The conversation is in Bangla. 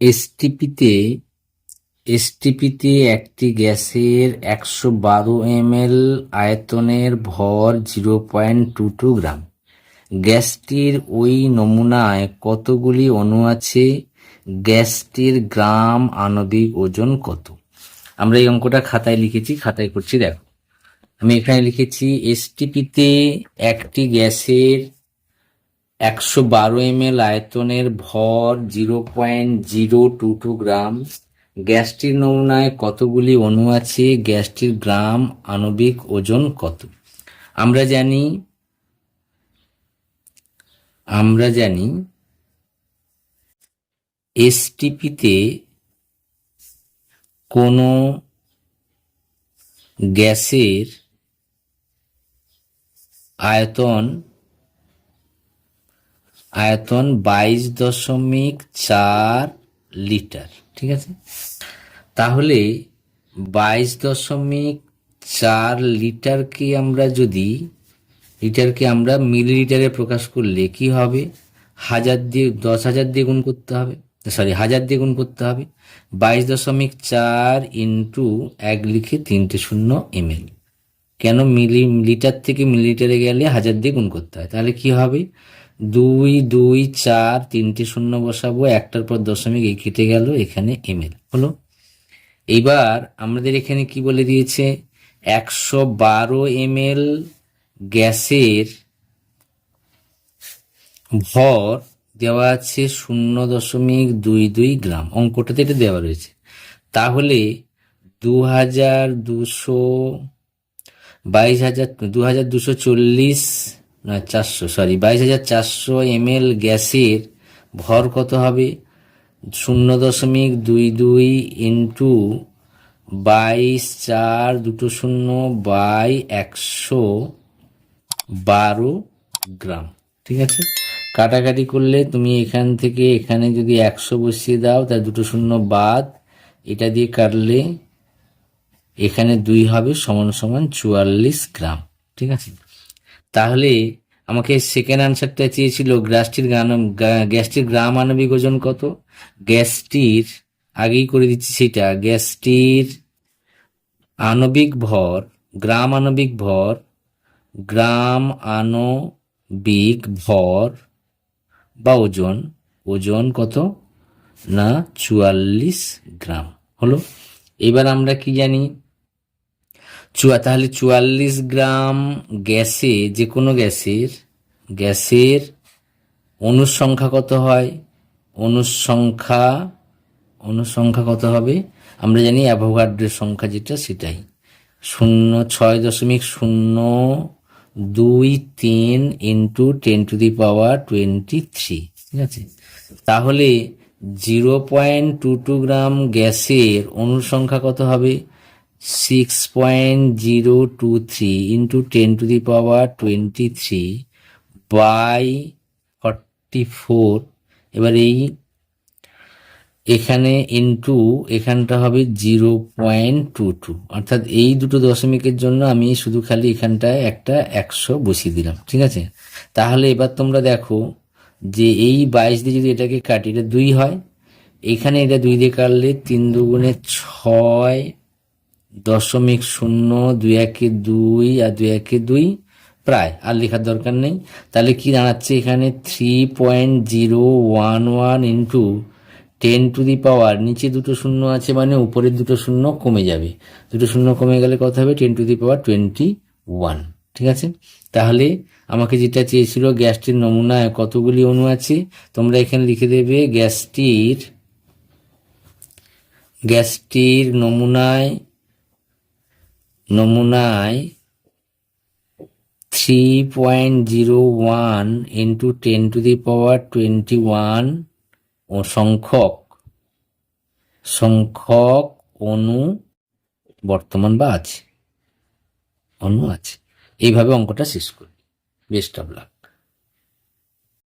এসটিপিতে এসটিপিতে একটি গ্যাসের একশো বারো এমএল আয়তনের ভর zero point two two gram. গ্যাসটির ওই নমুনায় কতগুলি অণু আছে? গ্যাসটির গ্রাম আণবিক ওজন কত? আমরা এই অঙ্কটা খাতায় লিখেছি, খাতায় করছি, দেখো। আমি এখানে লিখেছি এসটিপিতে একটি গ্যাসের একশো বারো এম আয়তনের ভর zero point zero two two gram. গ্যাসটির নমুনায় কতগুলি অণু আছে? গ্যাসটির গ্রাম, আণবিক ওজন কত? আমরা জানি আমরা জানি এসটিপিতে কোনো গ্যাসের আয়তন আয়তন বাইশ দশমিক চার লিটার, ঠিক আছে? তাহলে বাইশ দশমিক চার লিটারকে আমরা যদি, লিটারকে আমরা মিলিলিটারে প্রকাশ করলে কি হবে? হাজার দিয়ে, দশ হাজার দিয়ে গুণ করতে হবে, সরি, হাজার দিয়ে গুণ করতে হবে। বাইশ দশমিক চার ইন্টু এক লিখে তিনটে শূন্য এমএল। কেন মিলি, লিটার থেকে মিলিলিটারে গেলে হাজার দিয়ে গুণ করতে হয়? তাহলে কি হবে? দুই দুই, চার, তিনটে শূন্য বসাবো, একটার পর দশমিক এই কেটে গেল, এখানে এমএল হলো? এইবার আমাদের এখানে কি বলে দিয়েছে? একশো বারো এমএল গ্যাসের ভর দেওয়া আছে শূন্য দশমিক দুই দুই গ্রাম, অঙ্কটাতে এটা দেওয়া রয়েছে। তাহলে দু হাজার দুশো বাইশ হাজার দু হাজার দুশো চল্লিশ না, চারশো সরি বাইশ হাজার চারশো এমএল গ্যাসের ভর কত হবে? শূন্য দশমিক দুই দুই ইন্টু বাইশ চার দুটো শূন্য বাই একশো বারো গ্রাম, ঠিক আছে? কাটাকাটি করলে তুমি এখান থেকে এখানে যদি একশো বসিয়ে দাও তার দুটো শূন্য বাদ, এটা দিয়ে কাটলে এখানে দুই হবে সমান সমান চুয়াল্লিশ গ্রাম, ঠিক আছে? তাহলে আমাকে সেকেন্ড আনসারটা চেয়েছিল গ্যাসটির গ্যাসটির গ্রাম আণবিক ওজন কত? গ্যাসটির আগেই করে দিচ্ছি সেটা গ্যাসটির আণবিক ভর গ্রাম আণবিক ভর গ্রাম আণবিক ভর বা ওজন ওজন কত? না, চুয়াল্লিশ গ্রাম। হলো? এবার আমরা কি জানি? চুয়া, তাহলে চুয়াল্লিশ গ্রাম গ্যাসে যে কোনো গ্যাসের গ্যাসের অনুর সংখ্যা কত হয়? অনুর সংখ্যা অনুর সংখ্যা কত হবে? আমরা জানি অ্যাভোগাড্রের সংখ্যা যেটা সেটাই। শূন্য, ছয় দশমিক শূন্য দুই তিন into ten to the power twenty three ঠিক আছে? তাহলে zero point two two gram গ্যাসের অনুর সংখ্যা কত হবে? Six point zero two three into ten to the power twenty three by forty four এবার এই এখানে ইন্টু এখানটা হবে জিরো পয়েন্ট টু টু অর্থাৎ এই দুটো দশমিকের জন্য আমি শুধু খালি এখানটায় একটা একশো বসিয়ে দিলাম, ঠিক আছে? তাহলে এবার তোমরা দেখো যে এই বাইশ দিয়ে যদি এটাকে কাটি, এটা দুই হয়। এখানে এটা দুই দিয়ে কাটলে তিন দুগুণে ছয় দশমিক শূন্য, দুই একে দুই আর দুই একে দুই। প্রায়, আর লেখার দরকার নেই। তাহলে কি দাঁড়াচ্ছে এখানে? Three point zero one one into ten to the power নিচে দুটো শূন্য আছে মানে উপরের দুটো শূন্য কমে যাবে। দুটো শূন্য কমে গেলে কত হবে? Ten to the power twenty one ঠিক আছে? তাহলে আমাকে যেটা চেয়েছিল, গ্যাসটির নমুনায় কতগুলি অণু আছে? তোমরা এখানে লিখে দেবে গ্যাসটির গ্যাসটির নমুনায় নমুনায় three point zero one into ten to the power twenty one ও সংখ্যক সংখ্যক অণু বর্তমান বা আছে অণু আছে। এইভাবে অঙ্কটা শেষ করি। Best of luck